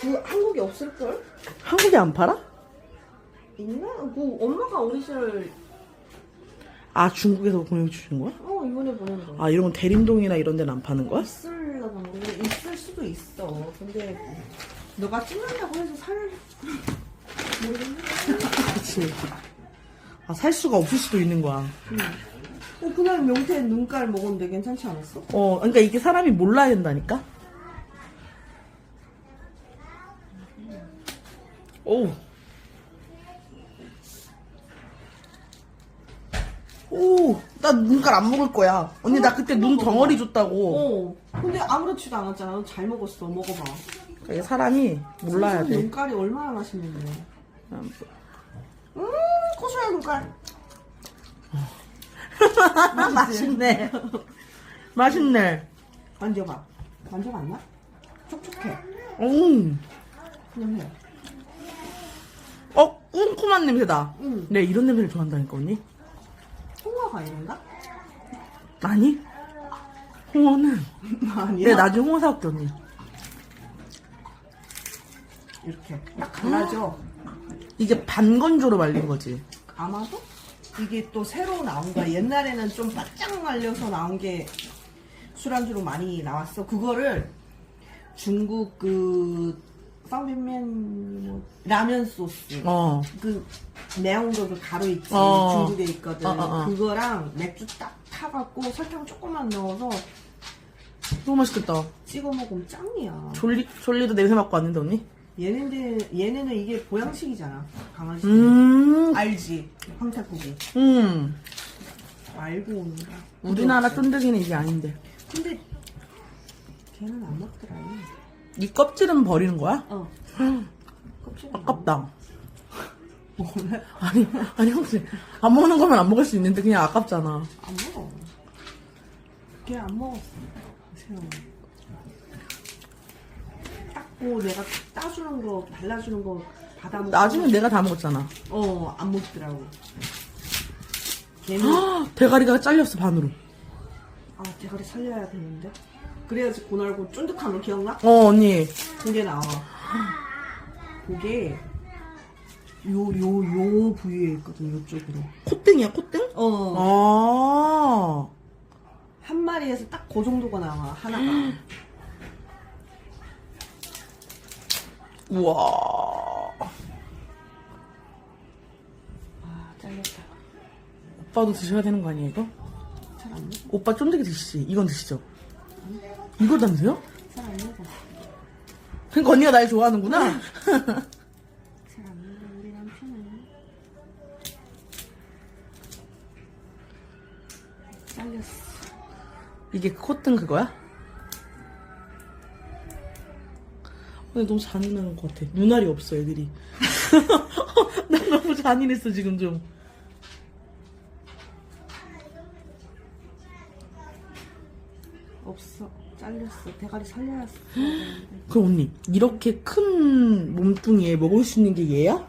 그 한국에 없을걸? 한국에 안 팔아? 있나? 그 엄마가 오리지널 아 중국에서 보내주신 거야? 어 이번에 보낸 거. 아 이런 건 대림동이나 이런 데는 안 파는 거야? 있을라나 모르겠는데 있을 수도 있어. 근데 너가 찍는다고 해서 살 모르겠네. 그치 아살 수가 없을 수도 있는 거야 어, 그날 명태 눈깔 먹었는데 괜찮지 않았어? 어 그러니까 이게 사람이 몰라야 된다니까 오 오, 나 눈깔 안 먹을 거야. 언니, 나 그때 눈 덩어리 줬다고. 어. 근데 아무렇지도 않았잖아. 너잘 먹었어. 먹어봐. 이게 사람이 몰라야 돼. 눈깔이 얼마나 맛있는데. 음, 음, 고소해 눈깔. 맛있네. 맛있네. 만져봐. 만져봤나? 촉촉해. 오, 해. 어, 쿰쿰한 냄새다. 응. 네, 이런 냄새를 좋아한다니까, 언니? 홍어가 이런가? 아니? 홍어는. 아니야. 내 나중에 홍어 사올게, 언니. 이렇게 딱 갈라져. 이게 반건조로 말린 거지. 아마도 이게 또 새로 나온 거야. 옛날에는 좀 바짝 말려서 나온 게 술안주로 많이 나왔어. 그거를 중국 그 빵비면 뭐 라면 소스 어. 그 매운 거 그 가루 있지 어. 중국에 있거든. 어, 어, 어. 그거랑 맥주 딱 타갖고 설탕 조금만 넣어서 너무 맛있겠다. 찍어 먹으면 짱이야. 졸리, 졸리도 냄새 맡고 왔는데, 언니? 얘네들 얘네는 이게 보양식이잖아. 강아지. 음, 알지? 황태고기. 음. 알고 거야. 우리나라 쫀득이는 이게 아닌데. 근데 걔는 안 먹더라. 이 껍질은 버리는 거야? 어. 껍질 안 아깝다. 먹을래? 아니, 아니, 혹시 안 먹는 거면 안 먹을 수 있는데 그냥 아깝잖아. 안 먹어. 걔 안 먹었어. 새우. 닦고 내가 따주는 거, 발라주는 거 받아 먹고. 나중에 내가 다 먹었잖아. 어, 안 먹더라고. 걔는 헉, 대가리가 잘렸어, 반으로. 아 대가리 살려야 되는데. 그래야지 고날고 쫀득한 거 기억나? 어, 언니. 그게 나와. 그게 요 요 요 부위에 있거든. 요쪽으로. 콧등이야, 콧등? 어. 아. 한 마리에서 딱 그 정도가 나와 하나가 우와. 아 잘렸다 오빠도 드셔야 되는 거 아니에요, 이거? 잘 안 먹어 오빠 쫀득이 드시지? 이건 드시죠? 이걸 안 드세요? 잘안 먹어 그러니까 언니가 날 좋아하는구나. 잘안 먹어 우리 남편은 잘렸어 이게 콧등 그거야? 근데 너무 잔인한 것 같아. 눈알이 없어, 애들이. 나 너무 잔인했어, 지금 좀. 없어 잘렸어 대가리 살려야 돼 그럼 언니, 이렇게 큰 몸뚱이에 먹을 수 있는 게 얘야?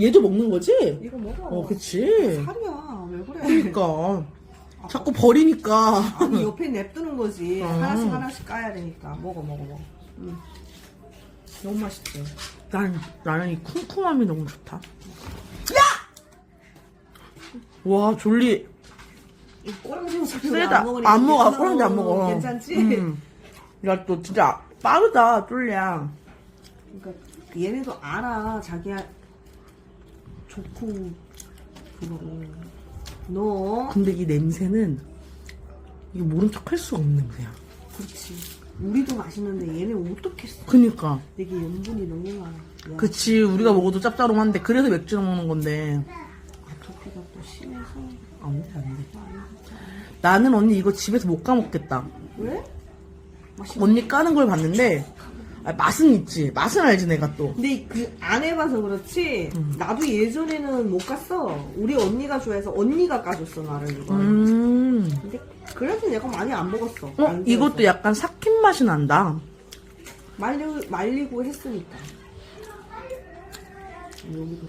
얘도 먹는 거지? 이거 먹어 어, 그치. 살이야 왜 그래 그러니까. 자꾸 버리니까. 아니 옆에 냅두는 거지 음. 하나씩 하나씩 까야 되니까 먹어 먹어 먹어 응. 너무 맛있지 난, 나는 이 쿰쿰함이 너무 좋다. 야! 와, 졸리. 이 꼬랑지 소리 세다. 안 먹으니까 안 먹어. 꼬랑지 안 먹어. 괜찮지? 음. 야, 또 진짜 빠르다, 쫄량. 그러니까 얘네도 알아 자기야 좋고 그거를 너 근데 이 냄새는 이거 모른 척 할 수가 없는 냄새야. 그렇지 우리도 맛있는데 얘네 어떻겠어 그니까. 되게 염분이 너무 많아 야, 그치, 우리가 먹어도 짭짤한데, 그래서 맥주 먹는 건데. 아토피가 또 심해서 안 돼, 안 돼. 나는 언니 이거 집에서 못 까먹겠다. 왜? 언니 까는 걸 봤는데, 아, 맛은 있지. 맛은 알지, 내가 또. 근데 그 안 해봐서 그렇지 음. 나도 예전에는 못 갔어 우리 언니가 좋아해서 언니가 까줬어 나를 이거 음. 근데 그래도 내가 많이 안 먹었어 어, 안 이것도. 약간 삭힌 맛이 난다. 말리, 말리고 했으니까 여기도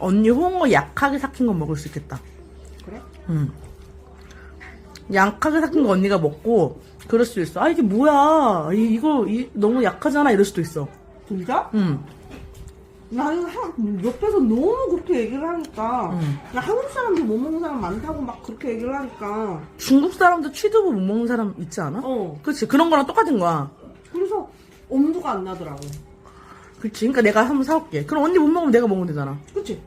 언니 홍어 약하게 삭힌 거 먹을 수 있겠다. 그래? 응. 약하게 삭힌 거 언니가 먹고 그럴 수 있어. 아, 이게 뭐야. 이, 이거, 이, 너무 약하잖아. 이럴 수도 있어. 진짜? 응. 나는 한, 옆에서 너무 그렇게 얘기를 하니까 응. 나 한국 사람들 못 먹는 사람 많다고 막 그렇게 얘기를 하니까 중국 사람도 취두부 못 먹는 사람 있지 않아? 어 그치. 그런 거랑 똑같은 거야. 그래서 엄두가 안 나더라고 그치. 그러니까 내가 한번 사올게. 그럼 언니 못 먹으면 내가 먹으면 되잖아. 그치?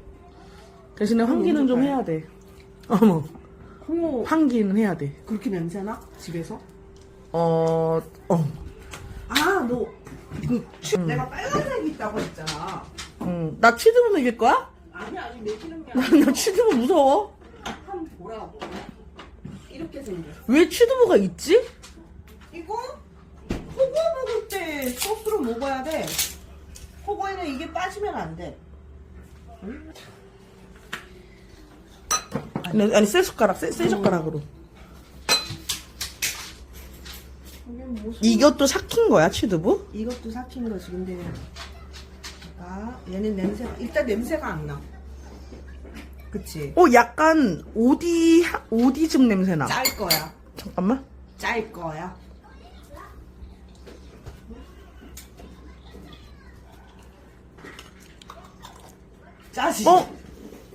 대신에 환기는 좀 어떡해. 해야 돼. 어머. 홍어 환기는 해야 돼. 그렇게 냄새나? 집에서? 어, 어. 아 너 그, 취- 내가 빨간색이 있다고 했잖아 응. 나 취두부 먹일 거야? 아니 아니 내키는 게 나, 아니라 나 취두부 무서워. 한 보라고 이렇게 생겼어 왜 취두부가 있지? 이거 호거 먹을 때 소스로 먹어야 돼 호거에는 이게 빠지면 안 돼 아니, 아니, 새 숟가락, 새, 새 젓가락으로. 이게 무슨 이것도 삭힌 거야, 취두부? 이것도 삭힌 거지 근데 아 얘는 냄새가 일단 냄새가 안 나 그치 어, 약간 오디, 하- 오디즙 냄새 나. 짤 거야 잠깐만. 짤 거야 짜지 어?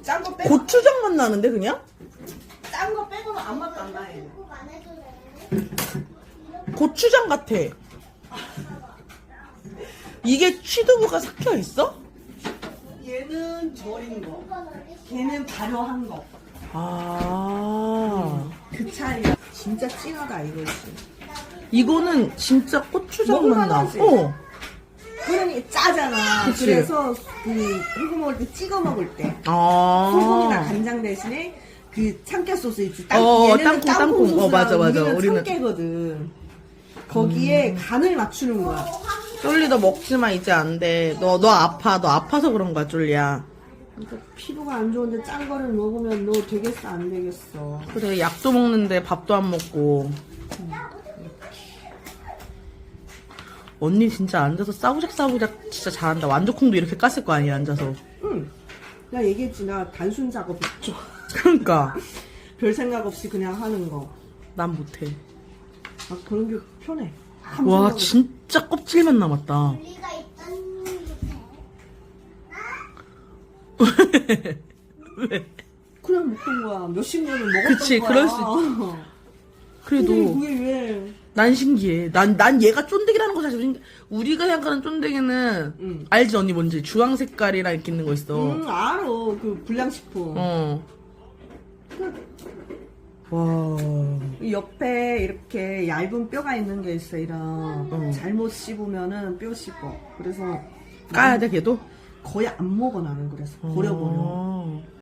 짠 거 빼고 고추장 맛 나는데, 그냥? 짠 거 빼고는 아무 맛도 안 나. 얘는. 고추장 같아. 이게 취두부가 삭혀 있어? 얘는 절인 거. 걔는 발효한 거. 아. 그 차이야. 진짜 진하다 이거지. 이거는 진짜 고추장 맛 나. 먹을만하지? 어. 그러니 짜잖아. 그치. 그래서 그 호구 먹을 때 찍어 먹을 때 아. 소금이나 간장 대신에 그 참깨 소스 있지. 어, 얘네는 땅콩, 땅콩. 어, 소스랑 맞아, 맞아. 우리는 우리는- 참깨거든. 거기에 간을 맞추는 거야. 쫄리 너 먹지마 이제 안 돼. 너 너 아파. 너 아파서 그런 거야 쫄리야. 그러니까 피부가 안 좋은데 짠 거를 먹으면 너 되겠어 안 되겠어. 그래 약도 먹는데 밥도 안 먹고. 언니 진짜 앉아서 싸우작 싸우작 진짜 잘한다. 완두콩도 이렇게 깠을 거 아니야 앉아서. 응. 나 얘기했지 나 단순 작업 좋아. 그러니까 별 생각 없이 그냥 하는 거. 난 못해. 아, 그런 게 편해. 아무 와 생각 없이. 진짜 껍질만 남았다. 우리가 있던 곳에 왜? 그냥 먹던 거야. 몇십 년을 먹었던 그치, 거야. 그럴 수 근데 그래도 그게 왜? 난 신기해. 난, 난 얘가 쫀득이라는 거 사실 신기 우리가 생각하는 쫀득이는 응. 알지 언니 뭔지 주황 색깔이랑 이렇게 있는 거 있어. 응, 알아. 그 불량식품. 어. 와. 이 옆에 이렇게 얇은 뼈가 있는 게 있어. 이런. 응. 잘못 씹으면은 뼈 씹어. 그래서 까야 돼 걔도? 거의 안 먹어 나는 그래서 버려버려. 어.